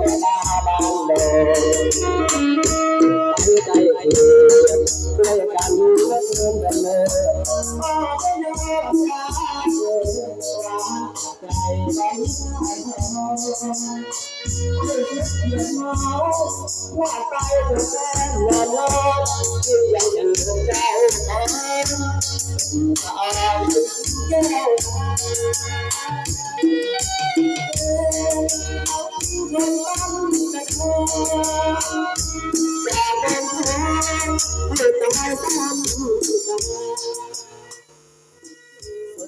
วลาบางเลยคือใจเกิดด้วยกันและเดินกันเลยมาไม่ยอมกันใจใจว่าใจจะแสนนานนาที่ยังยืนใจ ส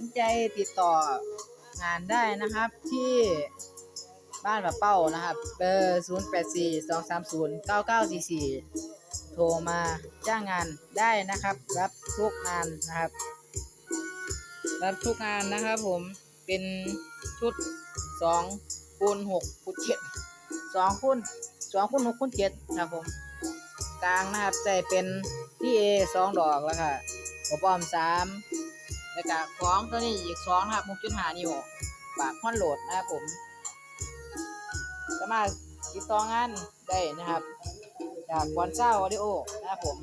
นใจติดต่องานได้นะครับที่บ้านแบบเป้านะครับ เบอร์ 0 8 4 2 3 0 9 9 4 4 โทรมาจ้างงานได้นะครับ รับทุกงานนะครับ รับทุกงานนะครับผมเป็นชุด2คูณ6คูณ7 2คูณ2คูณ6คูณ7ครับผมกลางนะครับใส่เป็นที่ A 2ดอกแล้วค่ะหัวป้อม3แล้วก็ของตัวนี้อีกสองนะครับมุกจุดหานิ้วปากค่อนโหลดนะครับผมสามารถติดต่องานได้นะครับ จากบอนเจ้าออดิโอนะครับผม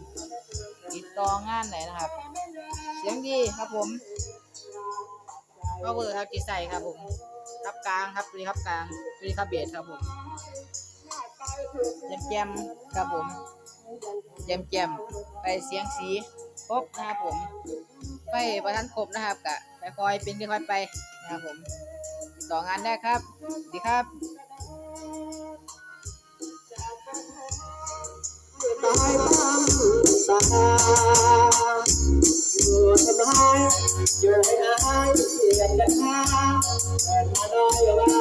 ติดต่องานไหนนะครับ เสียงดีครับผม ก็เบอร์ครับจีใส่ครับผมครับกลางครับตัวนี้ครับกลางตัวนี้ครับเบสครับผมแจมแจมๆครับผมแจมแจมๆไปเสียงสีครบนะครับผมไฟประทันครบนะครับกะไปคอยเป็นค่อยไปนะครับผมติดต่องานได้ครับดีครับตายบ้างตา เสี